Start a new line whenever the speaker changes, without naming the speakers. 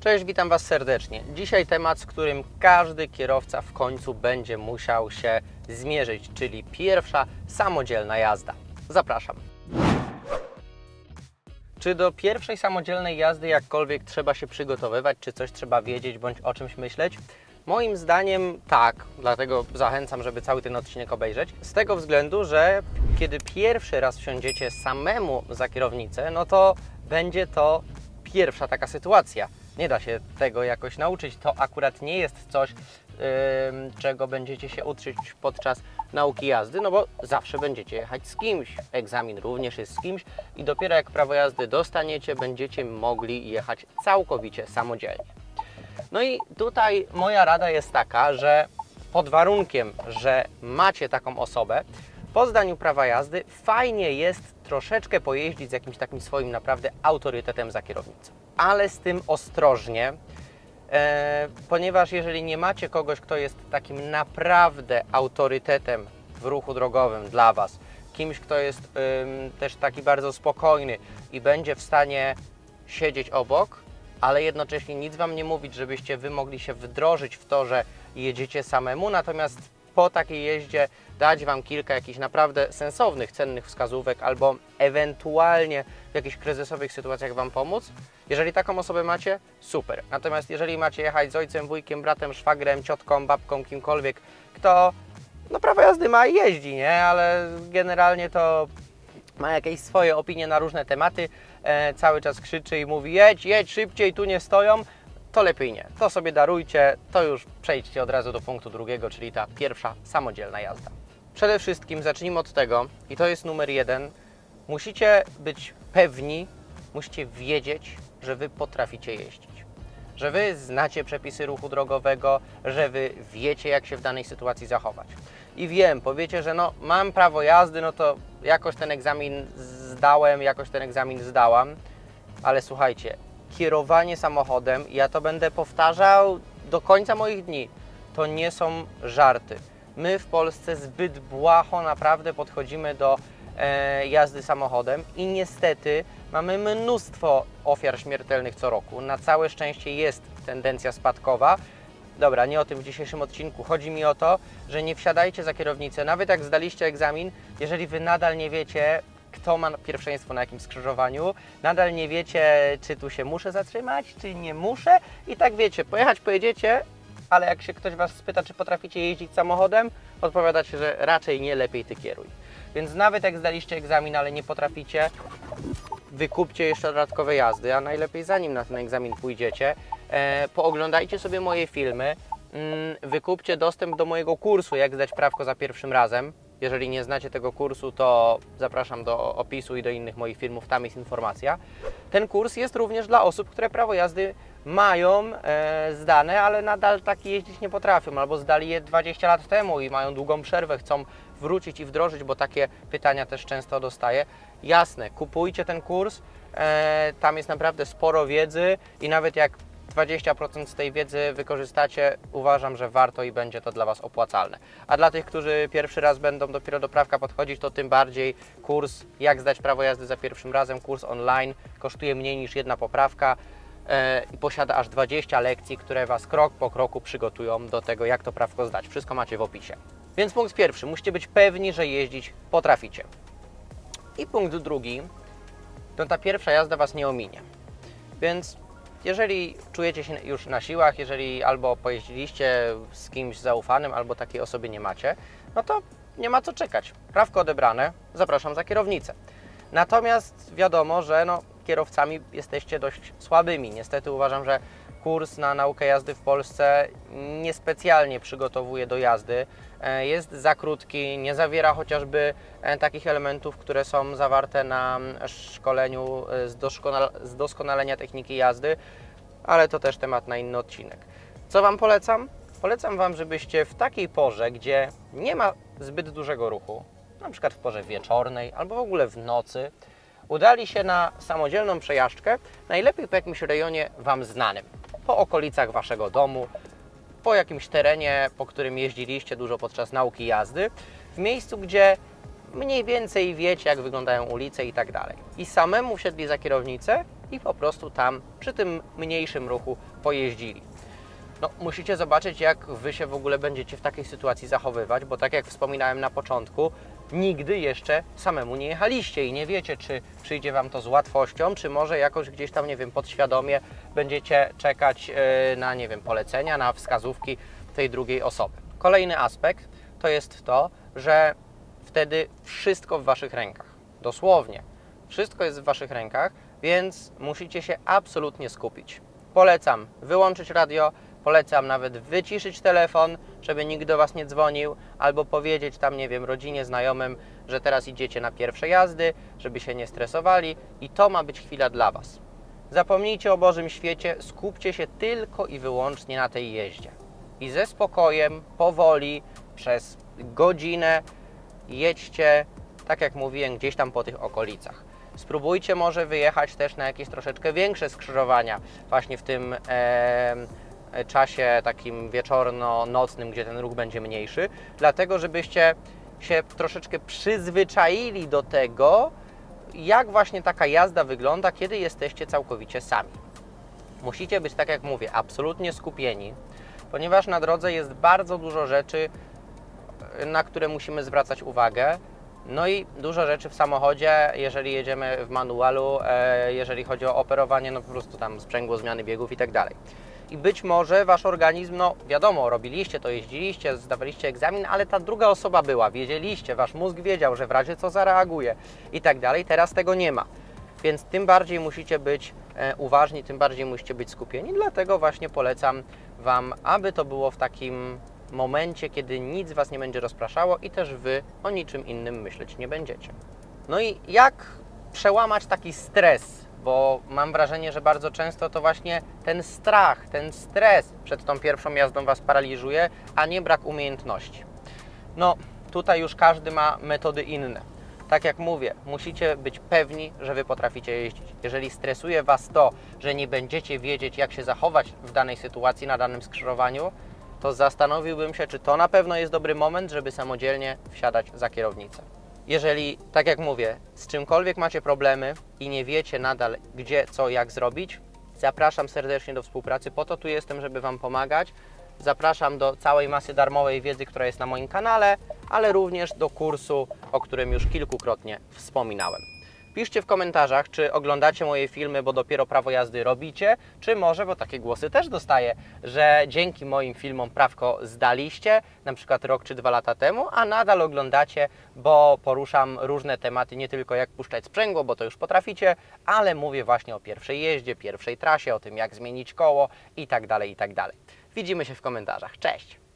Cześć, witam Was serdecznie. Dzisiaj temat, z którym każdy kierowca w końcu będzie musiał się zmierzyć, czyli pierwsza samodzielna jazda. Zapraszam. Czy do pierwszej samodzielnej jazdy jakkolwiek trzeba się przygotowywać, czy coś trzeba wiedzieć bądź o czymś myśleć? Moim zdaniem tak, dlatego zachęcam, żeby cały ten odcinek obejrzeć. Z tego względu, że kiedy pierwszy raz wsiądziecie samemu za kierownicę, no to będzie to pierwsza taka sytuacja. Nie da się tego jakoś nauczyć. To akurat nie jest coś, czego będziecie się uczyć podczas nauki jazdy, no bo zawsze będziecie jechać z kimś. Egzamin również jest z kimś i dopiero jak prawo jazdy dostaniecie, będziecie mogli jechać całkowicie samodzielnie. No i tutaj moja rada jest taka, że pod warunkiem, że macie taką osobę, po zdaniu prawa jazdy fajnie jest troszeczkę pojeździć z jakimś takim swoim naprawdę autorytetem za kierownicą. Ale z tym ostrożnie, e, ponieważ jeżeli nie macie kogoś, kto jest takim naprawdę autorytetem w ruchu drogowym dla Was, kimś, kto jest też taki bardzo spokojny i będzie w stanie siedzieć obok, ale jednocześnie nic Wam nie mówić, żebyście Wy mogli się wdrożyć w to, że jedziecie samemu, natomiast po takiej jeździe dać Wam kilka jakichś naprawdę sensownych, cennych wskazówek albo ewentualnie w jakichś kryzysowych sytuacjach Wam pomóc. Jeżeli taką osobę macie, super. Natomiast jeżeli macie jechać z ojcem, wujkiem, bratem, szwagrem, ciotką, babką, kimkolwiek, kto no prawo jazdy ma i jeździ, nie? Ale generalnie to ma jakieś swoje opinie na różne tematy, e, cały czas krzyczy i mówi jedź, jedź szybciej, tu nie stoją, to lepiej nie. To sobie darujcie, to już przejdźcie od razu do punktu drugiego, czyli ta pierwsza samodzielna jazda. Przede wszystkim zacznijmy od tego, i to jest numer jeden, musicie być pewni, musicie wiedzieć, że Wy potraficie jeździć. Że Wy znacie przepisy ruchu drogowego, że Wy wiecie, jak się w danej sytuacji zachować. I wiem, powiecie, że no, mam prawo jazdy, no to jakoś ten egzamin zdałem, jakoś ten egzamin zdałam, ale słuchajcie, kierowanie samochodem, ja to będę powtarzał do końca moich dni, to nie są żarty. My w Polsce zbyt błaho naprawdę podchodzimy do e, jazdy samochodem i niestety mamy mnóstwo ofiar śmiertelnych co roku. Na całe szczęście jest tendencja spadkowa. Dobra, nie o tym w dzisiejszym odcinku. Chodzi mi o to, że nie wsiadajcie za kierownicę, nawet jak zdaliście egzamin, jeżeli wy nadal nie wiecie, kto ma pierwszeństwo na jakim skrzyżowaniu, nadal nie wiecie, czy tu się muszę zatrzymać, czy nie muszę i tak wiecie, pojechać pojedziecie, ale jak się ktoś Was spyta, czy potraficie jeździć samochodem, odpowiadacie, że raczej nie, lepiej Ty kieruj. Więc nawet jak zdaliście egzamin, ale nie potraficie, wykupcie jeszcze dodatkowe jazdy, a najlepiej zanim na ten egzamin pójdziecie, e, pooglądajcie sobie moje filmy, mm, wykupcie dostęp do mojego kursu, jak zdać prawko za pierwszym razem. Jeżeli nie znacie tego kursu, to zapraszam do opisu i do innych moich filmów, tam jest informacja. Ten kurs jest również dla osób, które prawo jazdy mają e, zdane, ale nadal tak jeździć nie potrafią, albo zdali je 20 lat temu i mają długą przerwę, chcą wrócić i wdrożyć, bo takie pytania też często dostaję. Jasne, kupujcie ten kurs, e, tam jest naprawdę sporo wiedzy i nawet jak 20% z tej wiedzy wykorzystacie, uważam, że warto i będzie to dla Was opłacalne. A dla tych, którzy pierwszy raz będą dopiero do prawka podchodzić, to tym bardziej kurs Jak zdać prawo jazdy za pierwszym razem, kurs online, kosztuje mniej niż jedna poprawka e, i posiada aż 20 lekcji, które Was krok po kroku przygotują do tego, jak to prawko zdać. Wszystko macie w opisie. Więc punkt pierwszy, musicie być pewni, że jeździć potraficie. I punkt drugi, to ta pierwsza jazda Was nie ominie. Więc jeżeli czujecie się już na siłach, jeżeli albo pojeździliście z kimś zaufanym, albo takiej osoby nie macie, no to nie ma co czekać. Prawko odebrane, zapraszam za kierownicę. Natomiast wiadomo, że no, kierowcami jesteście dość słabymi. Niestety uważam, że kurs na naukę jazdy w Polsce niespecjalnie przygotowuje do jazdy. E, Jest za krótki, nie zawiera chociażby e, takich elementów, które są zawarte na szkoleniu e, z, z doskonalenia techniki jazdy, ale to też temat na inny odcinek. Co Wam polecam? Polecam Wam, żebyście w takiej porze, gdzie nie ma zbyt dużego ruchu, na przykład w porze wieczornej albo w ogóle w nocy, udali się na samodzielną przejażdżkę, najlepiej po jakimś rejonie Wam znanym, po okolicach Waszego domu, po jakimś terenie, po którym jeździliście dużo podczas nauki jazdy, w miejscu, gdzie mniej więcej wiecie, jak wyglądają ulice i tak dalej. I samemu wsiedli za kierownicę i po prostu tam przy tym mniejszym ruchu pojeździli. No, musicie zobaczyć, jak Wy się w ogóle będziecie w takiej sytuacji zachowywać, bo tak jak wspominałem na początku, nigdy jeszcze samemu nie jechaliście i nie wiecie, czy przyjdzie Wam to z łatwością, czy może jakoś gdzieś tam, nie wiem, podświadomie będziecie czekać e, na, nie wiem, polecenia, na wskazówki tej drugiej osoby. Kolejny aspekt to jest to, że wtedy wszystko w Waszych rękach. Dosłownie. Wszystko jest w Waszych rękach, więc musicie się absolutnie skupić. Polecam wyłączyć radio, polecam nawet wyciszyć telefon, żeby nikt do Was nie dzwonił, albo powiedzieć tam, nie wiem, rodzinie, znajomym, że teraz idziecie na pierwsze jazdy, żeby się nie stresowali i to ma być chwila dla Was. Zapomnijcie o Bożym świecie, skupcie się tylko i wyłącznie na tej jeździe. I ze spokojem, powoli, przez godzinę jedźcie, tak jak mówiłem, gdzieś tam po tych okolicach. Spróbujcie może wyjechać też na jakieś troszeczkę większe skrzyżowania, właśnie w tym em, czasie takim wieczorno-nocnym, gdzie ten ruch będzie mniejszy, dlatego żebyście się troszeczkę przyzwyczaili do tego, jak właśnie taka jazda wygląda, kiedy jesteście całkowicie sami. Musicie być, tak jak mówię, absolutnie skupieni, ponieważ na drodze jest bardzo dużo rzeczy, na które musimy zwracać uwagę. No i dużo rzeczy w samochodzie, jeżeli jedziemy w manualu, e, jeżeli chodzi o operowanie, no po prostu tam sprzęgło, zmiany biegów i tak dalej. I być może Wasz organizm, no wiadomo, robiliście to, jeździliście, zdawaliście egzamin, ale ta druga osoba była, wiedzieliście, Wasz mózg wiedział, że w razie co zareaguje i tak dalej. Teraz tego nie ma. Więc tym bardziej musicie być e, uważni, tym bardziej musicie być skupieni. Dlatego właśnie polecam Wam, aby to było w takim momencie, kiedy nic Was nie będzie rozpraszało i też Wy o niczym innym myśleć nie będziecie. No i jak przełamać taki stres? Bo mam wrażenie, że bardzo często to właśnie ten strach, ten stres przed tą pierwszą jazdą Was paraliżuje, a nie brak umiejętności. No, tutaj już każdy ma metody inne. Tak jak mówię, musicie być pewni, że Wy potraficie jeździć. Jeżeli stresuje Was to, że nie będziecie wiedzieć, jak się zachować w danej sytuacji, na danym skrzyżowaniu, to zastanowiłbym się, czy to na pewno jest dobry moment, żeby samodzielnie wsiadać za kierownicę. Jeżeli, tak jak mówię, z czymkolwiek macie problemy i nie wiecie nadal, gdzie, co, jak zrobić, zapraszam serdecznie do współpracy. Po to tu jestem, żeby Wam pomagać. Zapraszam do całej masy darmowej wiedzy, która jest na moim kanale, ale również do kursu, o którym już kilkukrotnie wspominałem. Piszcie w komentarzach, czy oglądacie moje filmy, bo dopiero prawo jazdy robicie, czy może, bo takie głosy też dostaję, że dzięki moim filmom prawko zdaliście, na przykład rok czy dwa lata temu, a nadal oglądacie, bo poruszam różne tematy, nie tylko jak puszczać sprzęgło, bo to już potraficie, ale mówię właśnie o pierwszej jeździe, pierwszej trasie, o tym jak zmienić koło i tak dalej, i tak dalej. Widzimy się w komentarzach. Cześć!